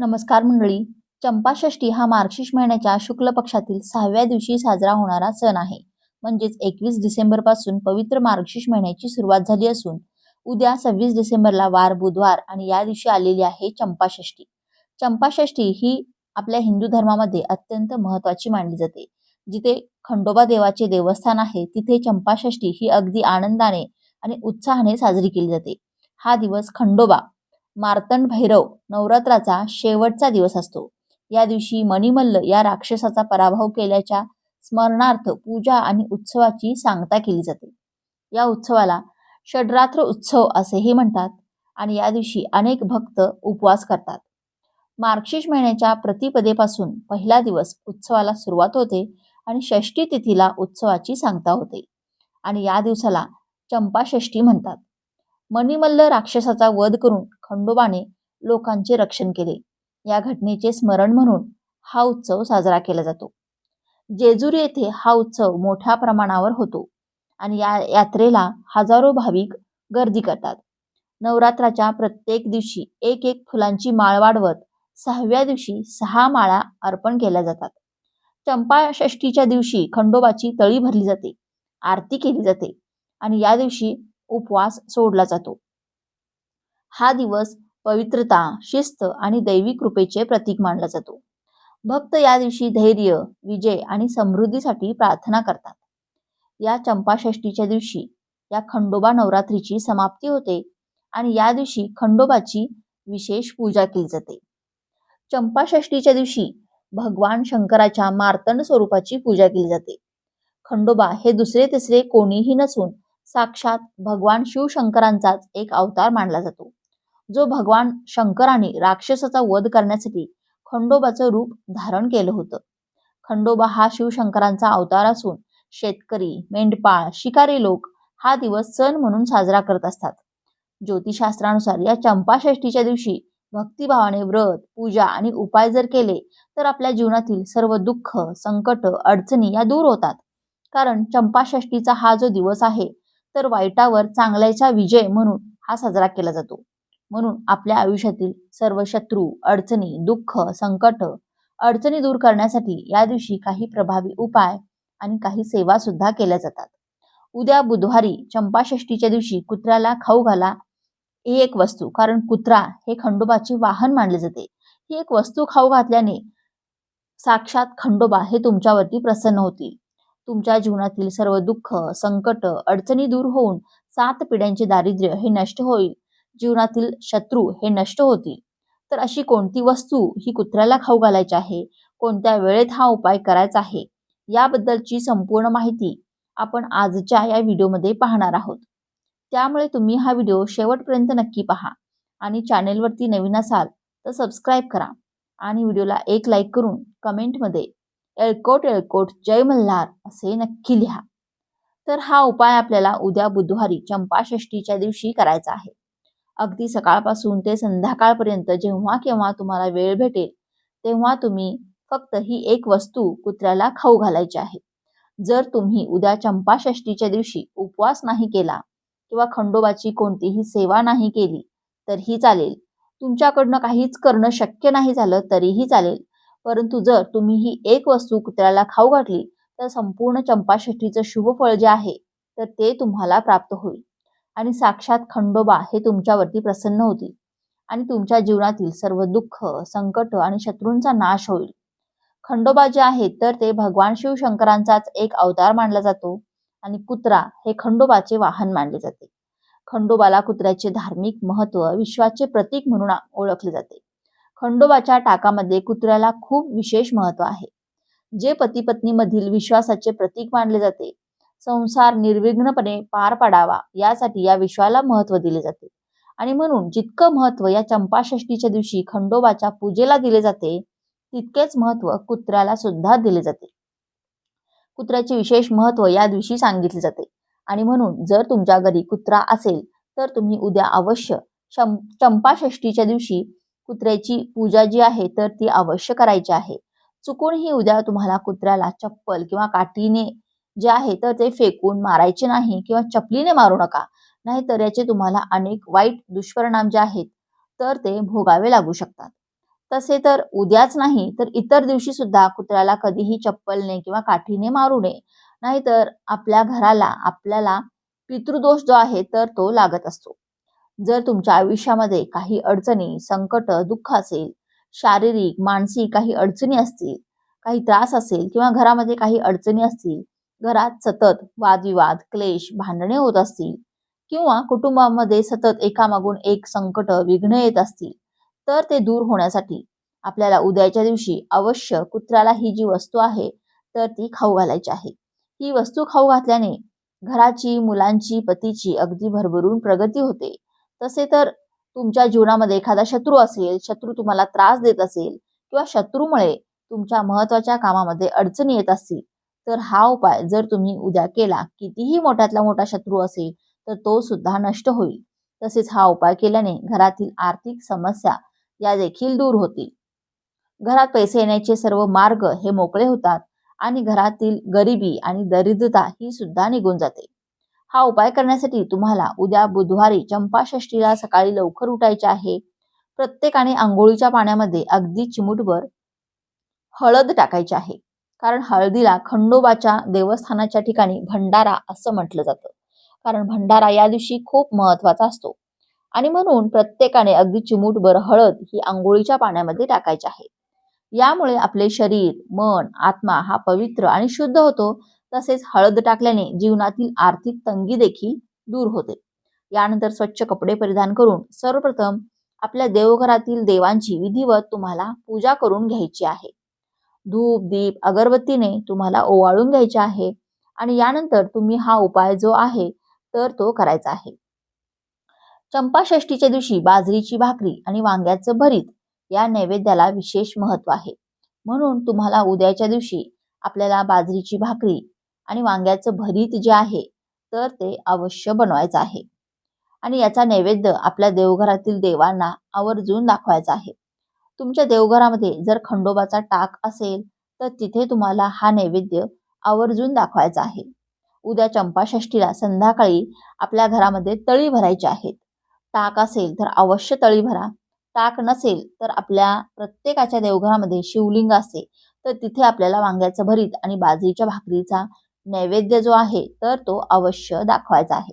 नमस्कार मंडळी. चंपाषष्ठी हा मार्गशीर्ष महिन्याच्या शुक्ल पक्षातील सहाव्या दिवशी साजरा होणारा सण आहे. म्हणजेच एकवीस डिसेंबरपासून पवित्र मार्गशीर्ष महिन्याची सुरुवात झाली असून उद्या सव्वीस डिसेंबरला वार बुधवार आणि या दिवशी आलेली आहे चंपाषष्ठी चंपाषष्ठी ही आपल्या हिंदू धर्मामध्ये अत्यंत महत्वाची मानली जाते. जिथे खंडोबा देवाचे देवस्थान आहे तिथे चंपाषष्ठी ही अगदी आनंदाने आणि उत्साहाने साजरी केली जाते. हा दिवस खंडोबा मार्तंड भैरव नवरात्राचा शेवटचा दिवस असतो. या दिवशी मणिमल्ल या राक्षसाचा पराभव केल्याच्या स्मरणार्थ पूजा आणि उत्सवाची सांगता केली जाते. या उत्सवाला षड्रात्र उत्सव असेही म्हणतात आणि या दिवशी अनेक भक्त उपवास करतात. मार्गशीर्ष महिन्याच्या प्रतिपदेपासून पहिला दिवस उत्सवाला सुरुवात होते आणि षष्टी तिथीला उत्सवाची सांगता होते आणि या दिवसाला चंपाषष्ठी म्हणतात. मणिमल्ल राक्षसाचा वध करून खंडोबाने लोकांचे रक्षण केले. या घटनेचे स्मरण म्हणून हा उत्सव साजरा केला जातो. जेजुरी येथे हा उत्सव मोठ्या प्रमाणावर होतो आणि या यात्रेला हजारो भाविक गर्दी करतात. नवरात्राच्या प्रत्येक दिवशी एक एक फुलांची माळ वाढवत सहाव्या दिवशी सहा माळा अर्पण केल्या जातात. चंपाषष्ठीच्या दिवशी खंडोबाची तळी भरली जाते आरती केली जाते आणि या दिवशी उपवास सोडला जातो. हा दिवस पवित्रता शिस्त आणि दैवी कृपेचे प्रतीक मानला जातो. भक्त या दिवशी धैर्य विजय आणि समृद्धीसाठी प्रार्थना करतात. या चंपाषष्टीच्या दिवशी या खंडोबा नवरात्रीची समाप्ती होते आणि या दिवशी खंडोबाची विशेष पूजा केली जाते. चंपाषष्टीच्या दिवशी भगवान शंकराच्या मार्तंड स्वरूपाची पूजा केली जाते. खंडोबा हे दुसरे तिसरे कोणीही नसून साक्षात भगवान शिवशंकरांचाच एक अवतार मानला जातो. जो भगवान शंकराने राक्षसाचा वध करण्यासाठी खंडोबाचं रूप धारण केलं होतं. खंडोबा हा शिवशंकरांचा अवतार असून शेतकरी मेंढपाळ शिकारी लोक हा दिवस सण म्हणून साजरा करत असतात. ज्योतिषशास्त्रानुसार या चंपाषष्टीच्या दिवशी भक्तिभावाने व्रत पूजा आणि उपाय जर केले तर आपल्या जीवनातील सर्व दुःख संकट अडचणी या दूर होतात. कारण चंपाषष्टीचा हा जो दिवस आहे तर वाईटावर चांगल्याचा विजय म्हणून हा साजरा केला जातो. म्हणून आपल्या आयुष्यातील सर्व शत्रू अडचणी दुःख संकट अडचणी दूर करण्यासाठी या दिवशी काही प्रभावी उपाय आणि काही सेवा सुद्धा केल्या जातात. उद्या बुधवारी चंपाषष्टीच्या दिवशी कुत्र्याला खाऊ घाला ही एक वस्तू कारण कुत्रा हे खंडोबाचे वाहन मानले जाते. ही एक वस्तू खाऊ घातल्याने साक्षात खंडोबा हे तुमच्यावरती प्रसन्न होतील. तुमच्या जीवनातील सर्व दुःख संकट अडचणी दूर होऊन सात पिढ्यांचे दारिद्र्य हे नष्ट होईल. जीवनातील शत्रू हे नष्ट होतील. तर अशी कोणती वस्तू ही कुत्र्याला खाऊ घालायची आहे? कोणत्या वेळेत हा उपाय करायचा आहे? याबद्दलची संपूर्ण माहिती आपण आजच्या या व्हिडिओमध्ये पाहणार आहोत. त्यामुळे तुम्ही हा व्हिडिओ शेवटपर्यंत नक्की पहा आणि चॅनेलवरती नवीन असाल तर सबस्क्राईब करा आणि व्हिडिओला एक लाईक करून कमेंटमध्ये एळकोट एळकोट जय मल्हार असे नक्की लिहा. तर हा उपाय आपल्याला उद्या बुधवारी चंपाषष्टीच्या दिवशी करायचा आहे. अगदी सकाळपासून ते संध्याकाळपर्यंत जेव्हा केव्हा तुम्हाला वेळ भेटेल तेव्हा तुम्ही फक्त ही एक वस्तू कुत्र्याला खाऊ घालायची आहे. जर तुम्ही उद्या चंपाषष्टीच्या दिवशी उपवास नाही केला किंवा खंडोबाची कोणतीही सेवा नाही केली तरीही चालेल. तुमच्याकडनं काहीच करणं शक्य नाही झालं तरीही चालेल. परंतु जर तुम्ही ही एक वस्तू कुत्र्याला खाऊ घातली तर संपूर्ण चंपाषष्ठीचं शुभ फळ जे आहे तर ते तुम्हाला प्राप्त होईल. आणि साक्षात खंडोबा हे तुमच्यावरती प्रसन्न होतील. आणि तुमच्या जीवनातील सर्व दुःख संकट आणि शत्रूंचा नाश होईल. खंडोबा जे आहेत तर ते भगवान शिवशंकरांचाच एक अवतार मानला जातो आणि कुत्रा हे खंडोबाचे वाहन मानले जाते. खंडोबाला कुत्र्याचे धार्मिक महत्त्व विश्वाचे प्रतीक म्हणून ओळखले जाते. खंडोबाच्या टाकामध्ये कुत्र्याला खूप विशेष महत्त्व आहे. जे पती पत्नीमधील विश्वासाचे प्रतीक मानले जाते संसार निर्विघ्नपणे पार पाडावा यासाठी या विश्वाला महत्त्व दिले जाते. आणि म्हणून जितकं महत्त्व या चंपाषष्टीच्या दिवशी खंडोबाच्या पूजेला दिले जाते तितकेच महत्त्व कुत्र्याला सुद्धा दिले जाते. कुत्र्याचे विशेष महत्त्व या दिवशी सांगितले जाते. आणि म्हणून जर तुमच्या घरी कुत्रा असेल तर तुम्ही उद्या अवश्य चंपाषष्टीच्या दिवशी कुत्र्याची पूजा जी आहे तर ती अवश्य करायची आहे. चुकूनही उद्या तुम्हाला कुत्र्याला चप्पल किंवा काठीने जे आहे तर ते फेकून मारायचे नाही किंवा चपलीने मारू नका. नाहीतर याचे तुम्हाला अनेक वाईट दुष्परिणाम जे आहेत तर ते भोगावे लागू शकतात. तसे तर उद्याच नाही तर इतर दिवशी सुद्धा कुत्र्याला कधीही चप्पलने किंवा काठीने मारू नये. नाहीतर आपल्या घराला आपल्याला पितृदोष जो आहे तर तो लागत असतो. जर तुमच्या आयुष्यामध्ये काही अडचणी संकट दुःख असेल शारीरिक मानसिक काही अडचणी असतील काही त्रास असेल किंवा घरामध्ये काही अडचणी असतील घरात सतत वादविवाद क्लेश भांडणे होत असतील किंवा कुटुंबामध्ये सतत एकामागून एक संकट विघ्न येत असतील तर ते दूर होण्यासाठी आपल्याला उद्याच्या दिवशी अवश्य कुत्र्याला ही जी वस्तू आहे तर ती खाऊ घालायची आहे. ही वस्तू खाऊ घातल्याने घराची मुलांची पतीची अगदी भरभरून प्रगती होते. तसे तर तुमच्या जीवनामध्ये एखादा शत्रू असेल शत्रू तुम्हाला त्रास देत असेल किंवा शत्रूमुळे तुमच्या महत्त्वाच्या कामामध्ये अडचणी येत असतील तर हा उपाय जर तुम्ही उद्या केला कितीही मोठ्यातला मोठा शत्रू असेल तर तो सुद्धा नष्ट होईल. तसेच हा उपाय केल्याने घरातील आर्थिक समस्या या देखील दूर होतील. घरात पैसे येण्याचे सर्व मार्ग हे मोकळे होतात आणि घरातील गरिबी आणि दरिद्रता ही सुद्धा निघून जाते. हा उपाय करण्यासाठी तुम्हाला उद्या बुधवारी चंपाषष्टीला सकाळी लवकर उठायचे आहे. प्रत्येकाने आंघोळीच्या पाण्यामध्ये अगदी चिमूटभर हळद टाकायची आहे. कारण हळदीला खंडोबाच्या देवस्थानाच्या ठिकाणी भंडारा असं म्हटलं जातं. कारण भंडारा या दिवशी खूप महत्त्वाचा असतो. आणि म्हणून प्रत्येकाने अगदी चिमूटभर हळद ही आंघोळीच्या पाण्यामध्ये टाकायची आहे. यामुळे आपले शरीर मन आत्मा हा पवित्र आणि शुद्ध होतो. तसेच हळद टाकल्याने जीवनातील आर्थिक तंगी देखील दूर होते. यानंतर स्वच्छ कपडे परिधान करून सर्वप्रथम आपल्या देवघरातील देवांची विधिवत तुम्हाला पूजा करून घ्यायची आहे. धूप दीप अगरबत्तीने तुम्हाला ओवाळून घ्यायचे आहे. आणि यानंतर तुम्ही हा उपाय जो आहे तर तो करायचा आहे. चंपाषष्टीच्या दिवशी बाजरीची भाकरी आणि वांग्याचं भरीत या नैवेद्याला विशेष महत्त्व आहे. म्हणून तुम्हाला उद्याच्या दिवशी आपल्याला बाजरीची भाकरी आणि वांग्याचं भरीत जे आहे तर ते अवश्य बनवायचं आहे. आणि याचा नैवेद्य आपल्या देवघरातील देवांना आवर्जून दाखवायचा आहे. तुमच्या देवघरामध्ये जर खंडोबाचा टाक असेल तर तिथे तुम्हाला हा नैवेद्य आवर्जून दाखवायचा आहे. उद्या चंपाषष्टीला संध्याकाळी आपल्या घरामध्ये तळी भरायची आहेत टाक असेल तर अवश्य तळी भरा. टाक नसेल तर आपल्या प्रत्येकाच्या देवघरामध्ये शिवलिंग असते तर तिथे आपल्याला वांग्याचं भरीत आणि बाजरीच्या भाकरीचा नैवेद्य जो आहे तर तो अवश्य दाखवायचा आहे.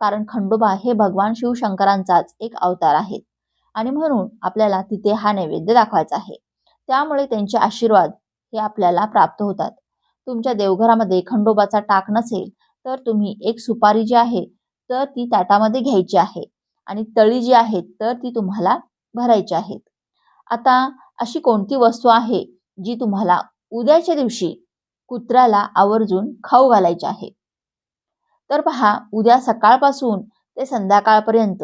कारण खंडोबा हे भगवान शिवशंकरांचाच एक अवतार आहेत. आणि म्हणून आपल्याला तिथे हा नैवेद्य दाखवायचा आहे. त्यामुळे त्यांचे आशीर्वाद हे आपल्याला प्राप्त होतात. तुमच्या देवघरामध्ये खंडोबाचा टाक नसेल तर तुम्ही एक सुपारी जी आहे तर ती ताटामध्ये घ्यायची आहे. आणि तळी जी आहे तर ती तुम्हाला भरायची आहेत आता अशी कोणती वस्तू आहे जी तुम्हाला उद्याच्या दिवशी कुत्र्याला आवर्जून खाऊ घालायची आहे? तर पहा उद्या सकाळपासून ते संध्याकाळपर्यंत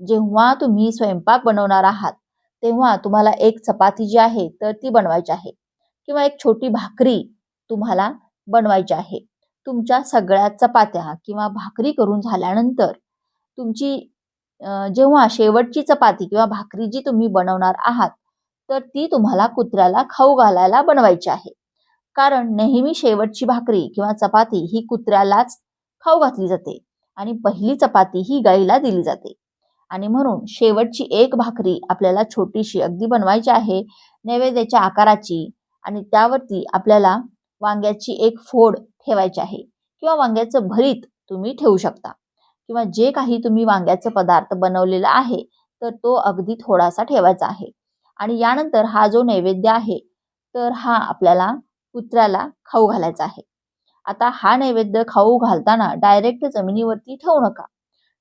जेव्हा तुम्ही स्वयंपाक बनवणार आहात तेव्हा तुम्हाला एक चपाती जी आहे तर ती बनवायची आहे. किंवा एक छोटी भाकरी तुम्हाला बनवायची आहे. तुमच्या सगळ्या चपात्या किंवा भाकरी करून झाल्यानंतर तुमची जेव्हा शेवटची चपाती किंवा भाकरी जी तुम्ही बनवणार आहात तर ती तुम्हाला कुत्र्याला खाऊ घालायला बनवायची आहे. कारण नेहमी शेवटची भाकरी किंवा चपाती ही कुत्र्यालाच खाऊ घातली जाते आणि पहिली चपाती ही गाईला दिली जाते. आणि म्हणून शेवटची एक भाकरी आपल्याला छोटीशी अगदी बनवायची आहे नैवेद्याच्या आकाराची आणि त्यावरती आपल्याला वांग्याची एक फोड ठेवायची आहे किंवा वांग्याचं भरीत तुम्ही ठेवू शकता किंवा जे काही तुम्ही वांग्याचा पदार्थ बनवलेला आहे तर तो अगदी थोडासा ठेवायचा आहे. आणि यानंतर हा जो नैवेद्य आहे तर हा आपल्याला कुत्र्याला खाऊ घालायचा आहे. आता हा नैवेद्य खाऊ घालताना डायरेक्ट जमिनीवरती ठेवू नका.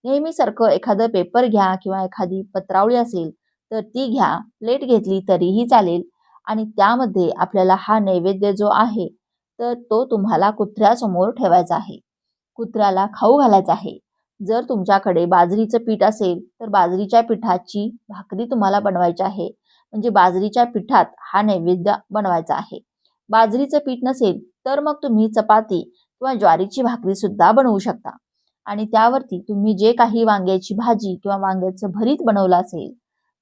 नेहमीसारखं एखादं पेपर घ्या किंवा एखादी पत्रावळी असेल तर ती घ्या प्लेट घेतली तरीही चालेल. आणि त्यामध्ये आपल्याला हा नैवेद्य जो आहे तर तो तुम्हाला कुत्र्यासमोर ठेवायचा आहे. कुत्र्याला खाऊ घालायचा आहे. जर तुमच्याकडे बाजरीचं पीठ असेल तर बाजरीच्या पिठाची भाकरी तुम्हाला बनवायची आहे. म्हणजे बाजरीच्या पिठात हा नैवेद्य बनवायचा आहे. बाजरीचं पीठ नसेल तर मग तुम्ही चपाती किंवा ज्वारीची भाकरी सुद्धा बनवू शकता. आणि त्यावरती तुम्ही जे काही वांग्याची भाजी किंवा वांग्याचं भरीत बनवलं असेल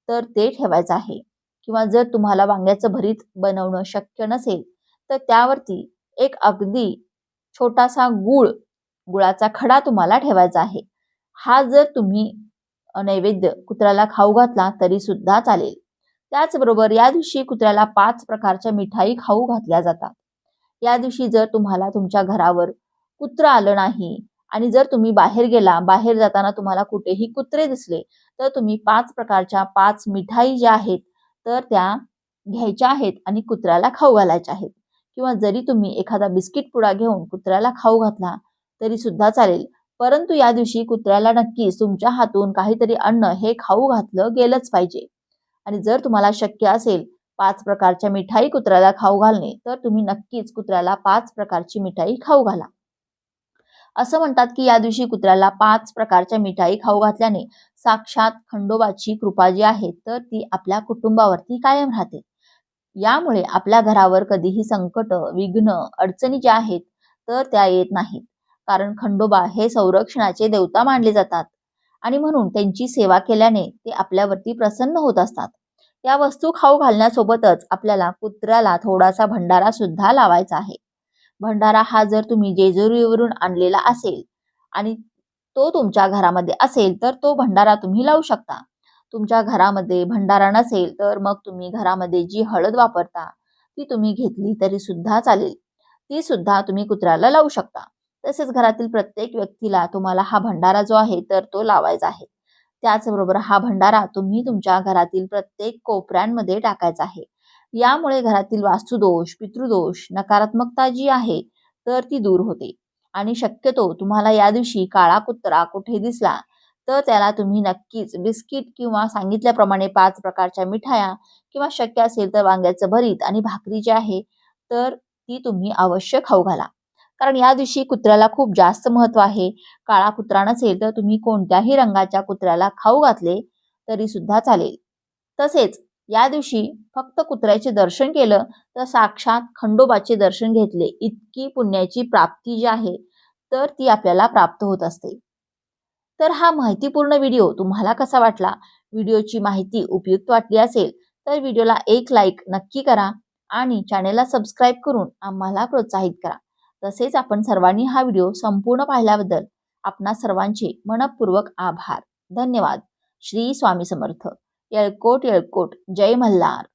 तर ते ठेवायचं आहे. किंवा जर तुम्हाला वांग्याचं भरीत बनवणं शक्य नसेल तर त्यावरती एक अगदी छोटासा गुळ गुळाचा खडा तुम्हाला ठेवायचा आहे. हा जर तुम्ही नैवेद्य कुत्र्याला खाऊ घातला तरी सुद्धा चालेल. त्याचबरोबर या दिवशी कुत्र्याला पाच प्रकारच्या मिठाई खाऊ घातल्या जातात. या दिवशी जर तुम्हाला तुमच्या घरावर कुत्रं आलं नाही आणि जर तुम्ही बाहेर गेला बाहेर जाताना तुम्हाला कुठेही कुत्रे दिसले तर तुम्ही पाच प्रकारच्या पाच मिठाई ज्या आहेत तर त्या घ्यायच्या आहेत आणि कुत्र्याला खाऊ घालायच्या आहेत. किंवा जरी तुम्ही एखादा बिस्किट पुडा घेऊन कुत्र्याला खाऊ घातला तरी सुद्धा चालेल. परंतु या दिवशी कुत्र्याला नक्कीच तुमच्या हातून काहीतरी अन्न हे खाऊ घातलं गेलंच पाहिजे. आणि जर तुम्हाला शक्य असेल पाच प्रकारच्या मिठाई कुत्र्याला खाऊ घालणे तर तुम्ही नक्कीच कुत्र्याला पाच प्रकारची मिठाई खाऊ घाला. असं म्हणतात की या दिवशी कुत्र्याला पाच प्रकारच्या मिठाई खाऊ घातल्याने साक्षात खंडोबाची कृपा जी आहे तर ती आपल्या कुटुंबावरती कायम राहते. यामुळे आपल्या घरावर कधीही संकट विघ्न अडचणी ज्या आहेत तर त्या येत नाहीत. कारण खंडोबा हे संरक्षणाचे देवता मानले जातात आणि म्हणून त्यांची सेवा केल्याने ते आपल्यावरती प्रसन्न होत असतात. त्या वस्तू खाऊ घालण्यासोबतच आपल्याला कुत्र्याला थोडासा भंडारा सुद्धा लावायचा आहे. भंडारा हा जर तुम्ही जेजुरीवरून आणलेला असेल आणि तो तुमच्या घरामध्ये असेल तर तो भंडारा तुम्ही लावू शकता. तुमच्या घरामध्ये भंडारा नसेल तर मग तुम्ही घरामध्ये जी हळद वापरता ती तुम्ही घेतली तरी सुद्धा चालेल. ती सुद्धा तुम्ही कुत्र्याला लावू शकता. तसेच घरातील प्रत्येक व्यक्तीला तुम्हाला हा भंडारा जो आहे तर तो लावायचा आहे. त्याचबरोबर हा भंडारा तुम्ही तुमच्या घरातील प्रत्येक कोपऱ्यांमध्ये टाकायचा आहे. यामुळे घरातील वास्तुदोष पितृदोष नकारात्मकता जी आहे तर ती दूर होते. आणि शक्यतो तुम्हाला या दिवशी काळा कुत्रा कुठे दिसला तर त्याला तुम्ही नक्कीच बिस्किट किंवा सांगितल्याप्रमाणे पाच प्रकारच्या मिठाया किंवा शक्य असेल तर वांग्याचं भरीत आणि भाकरी जी आहे तर ती तुम्ही अवश्य खाऊ घाला. कारण या दिवशी कुत्र्याला खूप जास्त महत्त्व आहे. काळा कुत्रा नसेल तर तुम्ही कोणत्याही रंगाच्या कुत्र्याला खाऊ घातले तरी सुद्धा चालेल. तसेच या दिवशी फक्त कुत्र्याचे दर्शन केलं तर साक्षात खंडोबाचे दर्शन घेतले. इतकी पुण्याची प्राप्ती जी आहे तर ती आपल्याला प्राप्त होत असते. तर हा माहितीपूर्ण व्हिडिओ तुम्हाला कसा वाटला? व्हिडिओची माहिती उपयुक्त वाटली असेल तर व्हिडिओला एक लाईक नक्की करा आणि चॅनेलला सबस्क्राईब करून आम्हाला प्रोत्साहित करा. तसेच आपण सर्वांनी हा व्हिडिओ संपूर्ण पाहिल्याबद्दल आपणा सर्वांचे मनपूर्वक आभार. धन्यवाद. श्री स्वामी समर्थ. येळकोट येळकोट. जय मल्हार.